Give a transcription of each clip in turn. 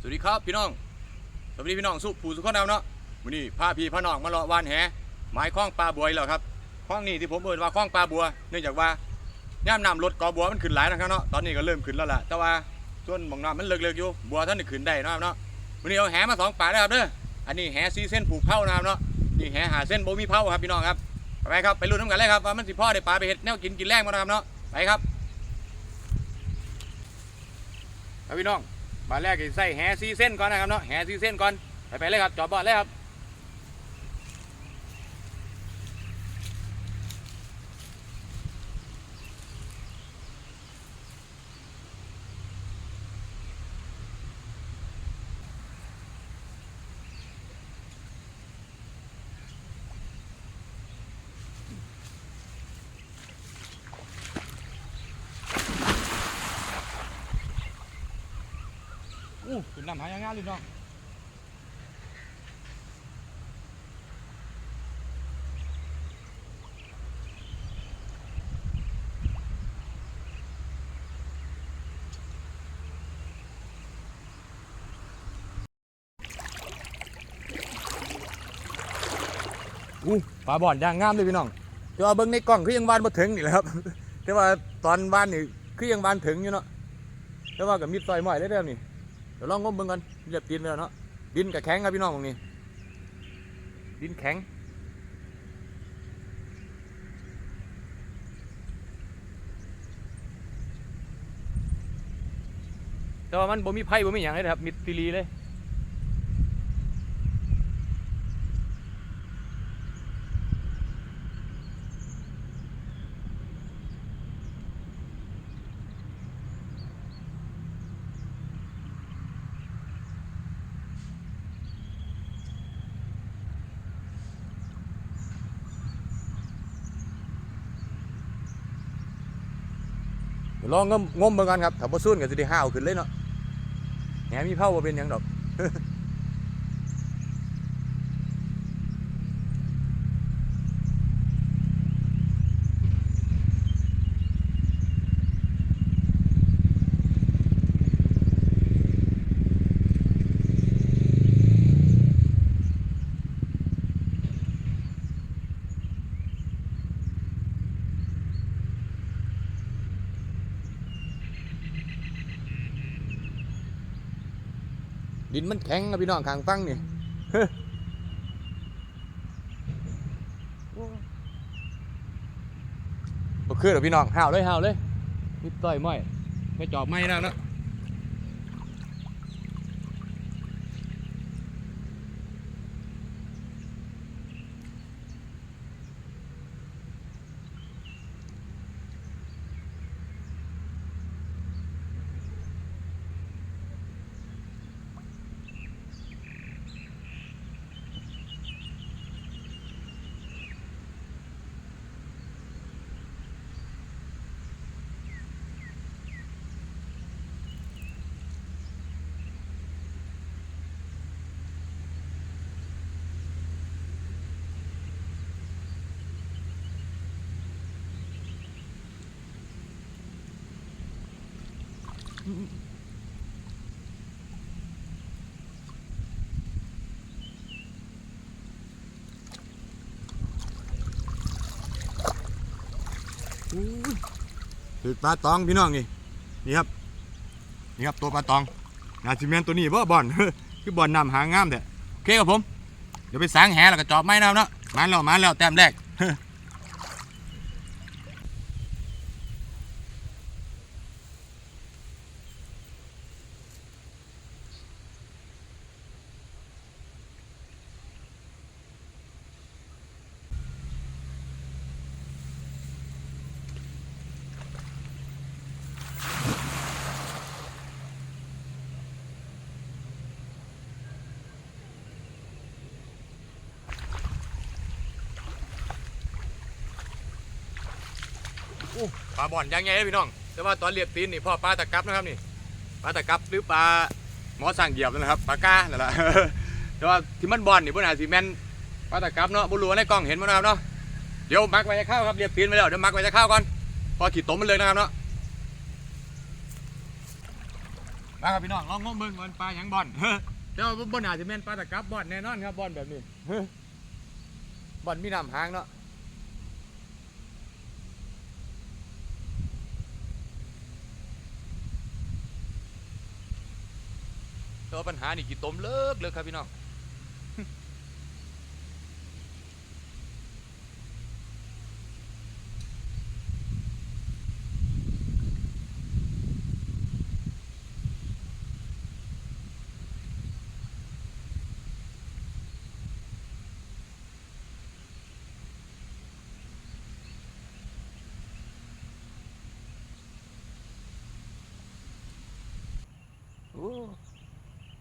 สวัสดีครับพี่น้อง สวัสดีพี่น้องสุผู้สุขคนเอาเนาะวันนี้พาพี่พาน้องมาเลาะวานแหหมายคล้องปลาบัวแล้วครับคล้องนี้ที่ผมเอ่ยว่าคล้องปลาบัว เนื่องจากว่าย่ามน้ำลดกอบัวมันขึ้นหลายนะครับเนาะ ตอนนี้ก็เริ่มขึ้นแล้วล่ะ แต่ว่าส่วนบางน้ำมันเลิกๆอยู่ บัวท่านขึ้นได้นะครับเนาะวันนี้เอาแหมาสองปลาแล้วครับเด้อ อันนี้แหซีเส้นผูกเผานะครับเนาะ นี่แหหาเส้นโบมีเผาครับพี่น้องครับ ไปครับไปลุ้นน้ำกันเลยครับว่ามันสิพ่อได้ปลาไปเห็ดแนวกินกินแรงมานะครับเนาะ ไปครับครับพี่น้อง มาแรกก็ใส่แหซีเส้นก่อนนะครับเนาะแหซีเส้นก่อนไปไปเลยครับจอบบอดเลยครับ ขึ้นน้ำหายงานเลยน้องอู้ปลาบ่อนย่างงามเลยพี่น้องแต่ว่าเบิ้งในกล้องคือยังวานมาถึงนี่แหละครับ แต่ว่าตอนวานนี่คือยังวานถึงอยู่เนาะแต่ว่ากับมิดซอยหม่อยได้เด้อนี่ เดี๋ยวลองงมเบิ่งกันเรียบดินไปแล้วเนาะดินกับแข็งครับพี่น้องตรงนี้ ดินแข็งแต่ว่ามันบ่มีไผ่บ่มีหยังเลยนะครับมิดซีลีเลย ลองงมงมเบิ่งกันครับถ้าบ่สู้นก็สิได้ห้าวขึ้นเลยเนาะแหมมีเผาบ่เป็นหยังดอก ดินมันแข็งครับพี่น้องข้างฟังนี่บ่คือหรอพี่น้องห้าวเลยห้าวเลยนิดต่อยม้อยไม่จอบไม่แล้วเนาะ คือปลาตองพี่น้องนี่นี่ครับนี่ครับตัวปลาตองนาซิเมนตัวนี้บ่บอลคือบอลนำหางงามเด้อโอเคครับผมเดี๋ยวไปสางแหแล้วก็จอบไม้นะครับเนาะมาแล้วมาแล้วแต้มแรก อู้ปลาบ่อนยังไงพี่น้อง แต่ว่าตอนเรียบตีนนี่พ่อปลาตะกับนะครับนี่ ปลาตะกับหรือปลาหมอสั่งเหยียบนะครับ ปลากานั่นแหละแต่ว่าที่มันบ่อนนี่พวกน่าสิแมนปลาตะกับเนาะบุรุษในกล้องเห็นมั้นะครับเนาะ เดี๋ยวมักไว้จะเข้าครับเรียบตีนไปแล้วเดี๋ยวมักไว้จะเข้าก่อน พอขีดตมมันเลยนะครับเนาะ มาครับพี่น้องลองงมเบิ่งมันปลาหยังบ่อลแต่ว่าบ่น่าจะแม่นปลาตะกับบ่อลแน่นอนครับบ่อลแบบนี้บ่อลมีน้ำหางเนาะ ตัวปัญหานี่กี่ต้มเลิกเลยครับพี่น้อง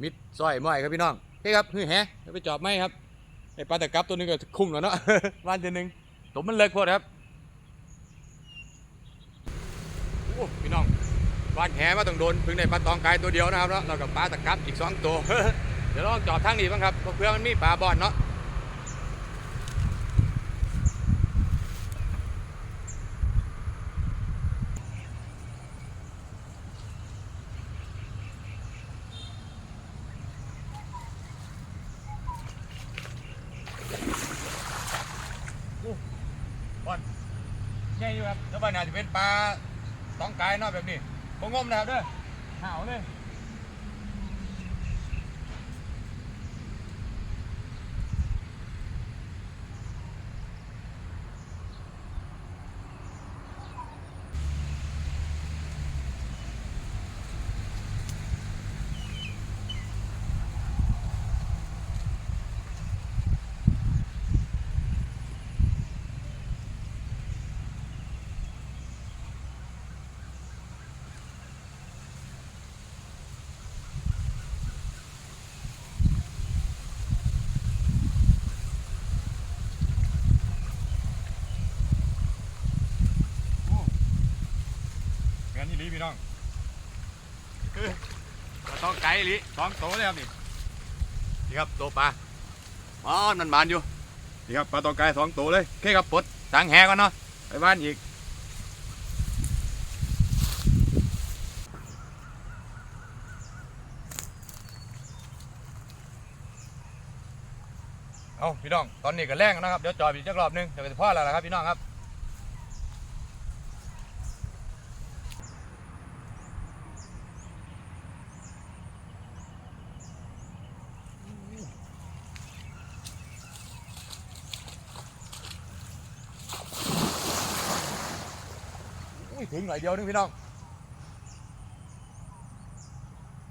มิดซอยม้อยครับพี่น้องเฮ้ยครับเฮ้ยแฮะไปจอบไหมครับไอปลาตะกับตัวนึงก็คุ้มแล้วเนาะวันตัวหนึงตัวมันเล็กโพอดครับโอ้พี่น้องวานแหมาต้องโดนเพึ่งในปลาตองกายตัวเดียวนะครับเนาะแล้วก็ปลาตะกับอีกสองตัวเดี๋ยวลองจอบทางนี้บ้างครับเพราะเพื่อมันมีปลาบอนเนาะบอน ใหญ่อยู่ครับแล้วบ้านน่าจะเป็นปลาตองกายเนาะแบบนี้บ่งมนะครับเด้อหาวเลย นี่ลีพี่น้องเออปลาต้องไก่ลีสองโตวเลยครับนี่นี่ครับตัวปลาอ๋อมันบานอยู่นี่ครับปลาตองไก่สองตัวเลยโอเคครับปลดตังแหก่อนเนาะไปบ้านอีกเอาพี่น้องตอนนี้ก็แรงนะครับเดี๋ยวจอดอีกจักรอบหนึงเดี๋ยวก็จะพ่อแล้วนะครับพี่น้องครับ ถึงหน่อยเดียวนึงพี่น้อง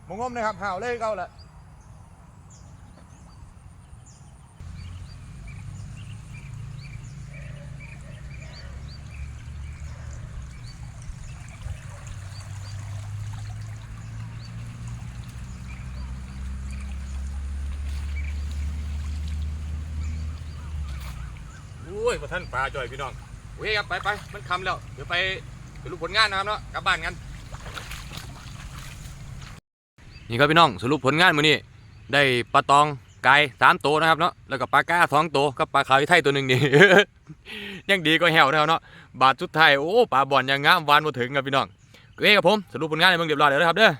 มงงมนะครับห่าวเลยเก้าละอุ้ยพระท่านปลาจ่อยพี่น้องโอเคครับไปไปมันคำแล้ว เดี๋ยวไป ไปรูปผลงานนะครับเนาะกลับบ้านกัน นี่ครับพี่น้องสรุปผลงานมื้อนี้ได้ปลาตองไก่สามตัวนะครับเนาะแล้วก็ปลาก้าสองตัวกับปลาขาวไทยตัวหนึ่งนี่ ยังดีก็แหวนะครับเนาะบาทสุดท้ายโอ้ปลาบ่อนยังงามวานมาถึงครับพี่น้องโอเคครับผมสรุปผลงานในเมืองเรียบร้อยแล้วนะครับเด้อ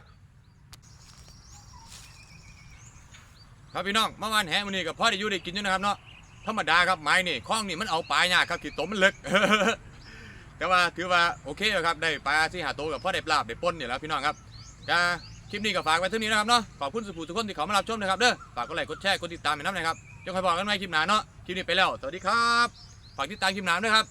ครับพี่น้องเมื่อวานแห่มื้อนี้กับพ่อได้อยู่ได้กินอยู่นะครับเนาะธรรมดาครับไม้นี่คล้องนี่มันเอาปลายากครับที่ตมมันลึก แต่ว่าถือว่าโอเคแล้วครับได้ปลาที่หาโตวกับพ่อได้ปลาบได้ป้นเนี่ยแหล้วพี่น้องครับก็คลิปนี้ก็ฝากไว้เท่านี้นะครับเนาะขอบคุณสุภูทุกคนที่เขามารับชมนะครับเด้อฝากกดไลค์กดแชร์กดติดตามให้น้ำนะครับเดี๋ยวคอยบอกกันใหม่คลิปหน้าเนาะคลิปนี้ไปแล้วสวัสดีครับฝากติดตามคลิปหน้าด้วยครับ